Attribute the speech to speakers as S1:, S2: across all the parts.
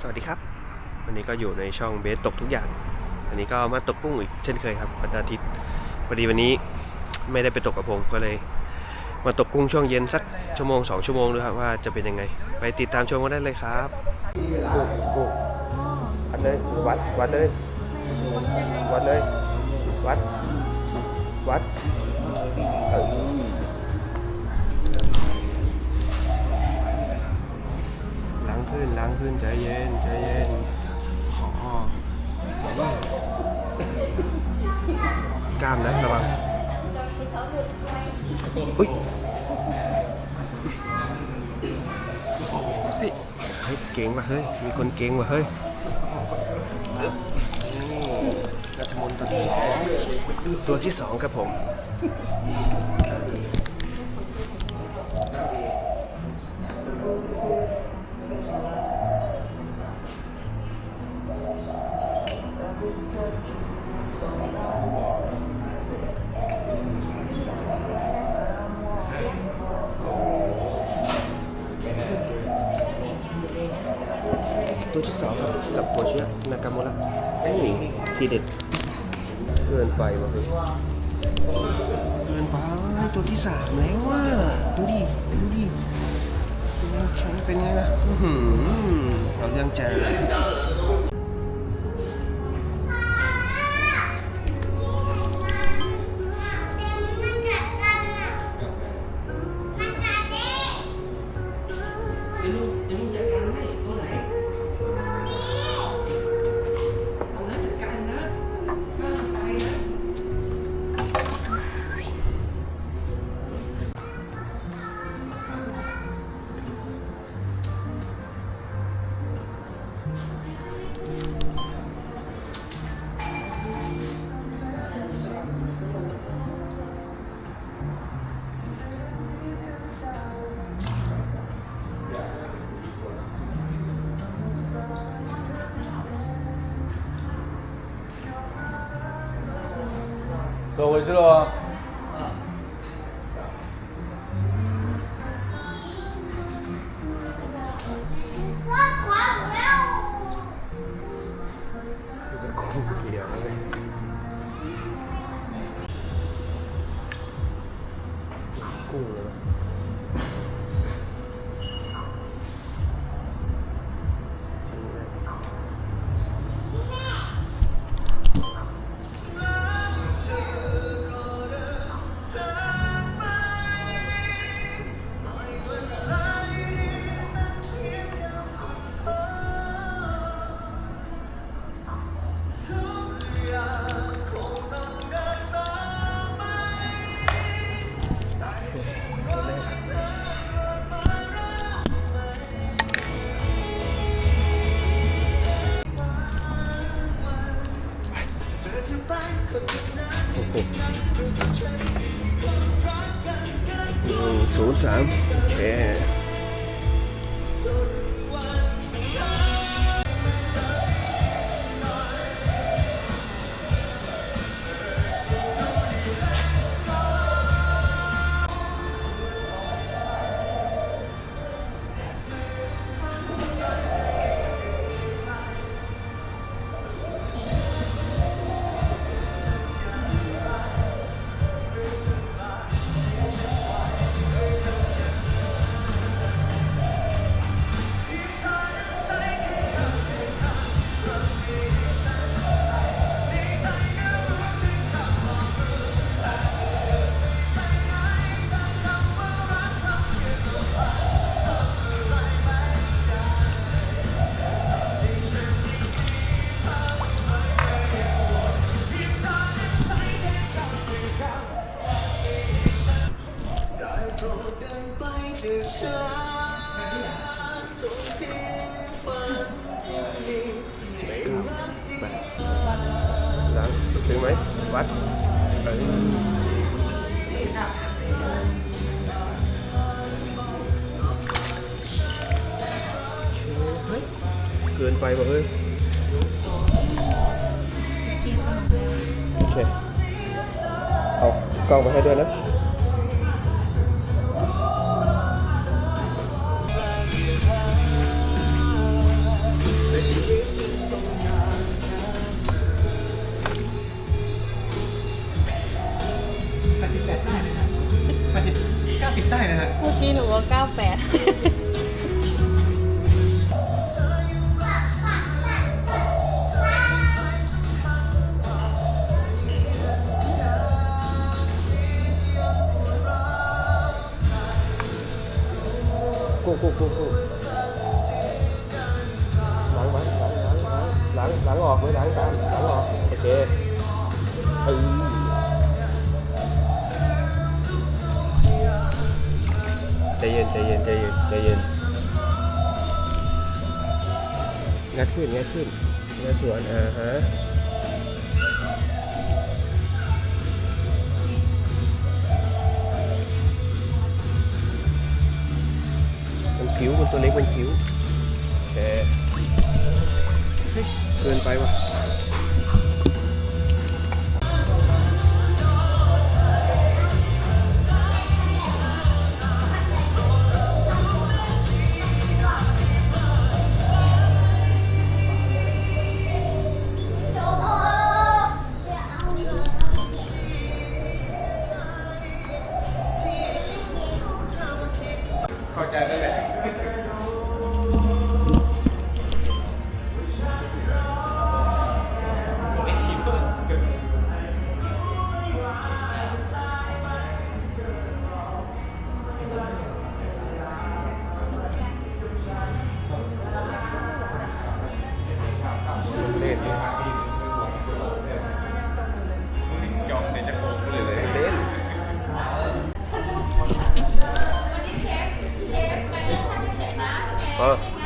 S1: สวัสดีครับ วันนี้ก็อยู่ในช่องเบสตกทุกอย่าง อันนี้ก็มาตกกุ้งอีกเช่นเคยครับวันอาทิตย์พอดีวันนี้ไม่ได้ไปตกกับพงก็เลย มาตกกุ้งช่วงเย็นสักชั่วโมงสองชั่วโมงดูครับว่าจะเป็นยังไง ไปติดตามชมกันได้เลยครับกุ้งกุ้งวัดเลยวัดวัดเลยวัดเลยวัดวัดเออ ขึ้นล้างขึ้นใจเย็นใจเย็นขอกล้ามนะระวังอุ้ยเฮ้ยเฮ้ยเก่งว่ะเฮ้ยมีคนเก่งว่ะเฮ้ยนี่รัชมนต์ตัวที่สองตัวที่สองครับผม ตัวที่สองครับกับโคเชียนากาโมระนี่ทีเด็ด เกินไปว่ะเฮ้ยเกินไปตัวที่สามแล้วว่าดูดิ ดูดิ เป็นไงนะเอาเรื่องแจก
S2: 走回去
S1: 喽啊嗯我 โอ้โหนึ่งศูนย์สามโอเคัดเกินไปบ่เฮ้ย โอเค เอากล้องมาให้ด้วยนะ
S3: ชีวิ
S1: ต เย็นใจเย็นใจเย็นใจเย็นงัดขึ้นงัดขึ้นงัดสวนอ่าฮะมันผิวมันตัวเล็กมันผิวโอเคเฮ้ยเกินไปว่ะ
S4: 了。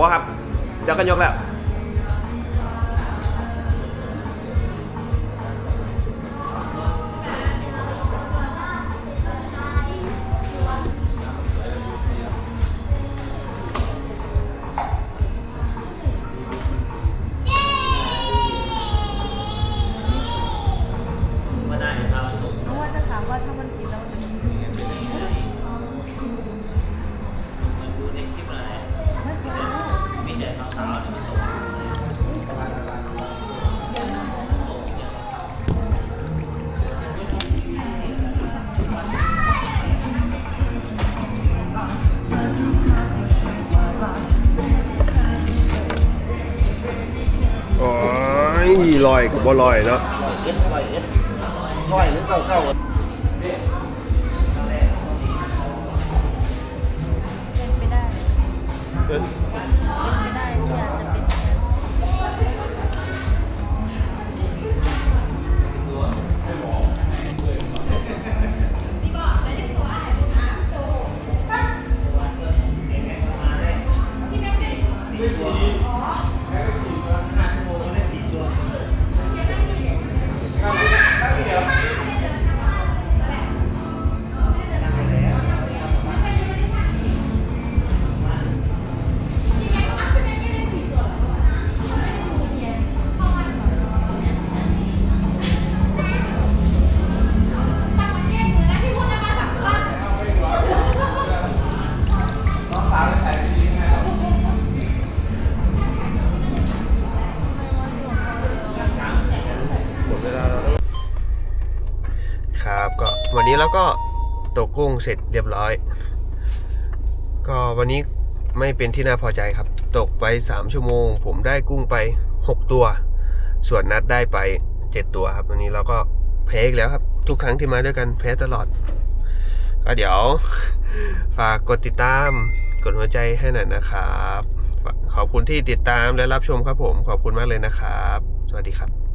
S1: บอสครับ เดี๋ยวก็ยกแล้ว
S3: อ
S1: ยกับบ่ลอยเนาะ
S5: เก้
S3: นไปได้
S1: ครับ ก็วันนี้เราก็ตกกุ้งเสร็จเรียบร้อย ก็วันนี้ไม่เป็นที่น่าพอใจครับ ตกไป 3 ชั่วโมง ผมได้กุ้งไป 6 ตัว ส่วนนัดได้ไป 7 ตัวครับ วันนี้เราก็แพ้อีกแล้วครับ ทุกครั้งที่มาด้วยกันแพ้ตลอด ก็เดี๋ยว ฝากกดติดตาม กดหัวใจให้หน่อยนะครับ ขอบคุณที่ติดตามและรับชมครับผม ขอบคุณมากเลยนะครับ สวัสดีครับ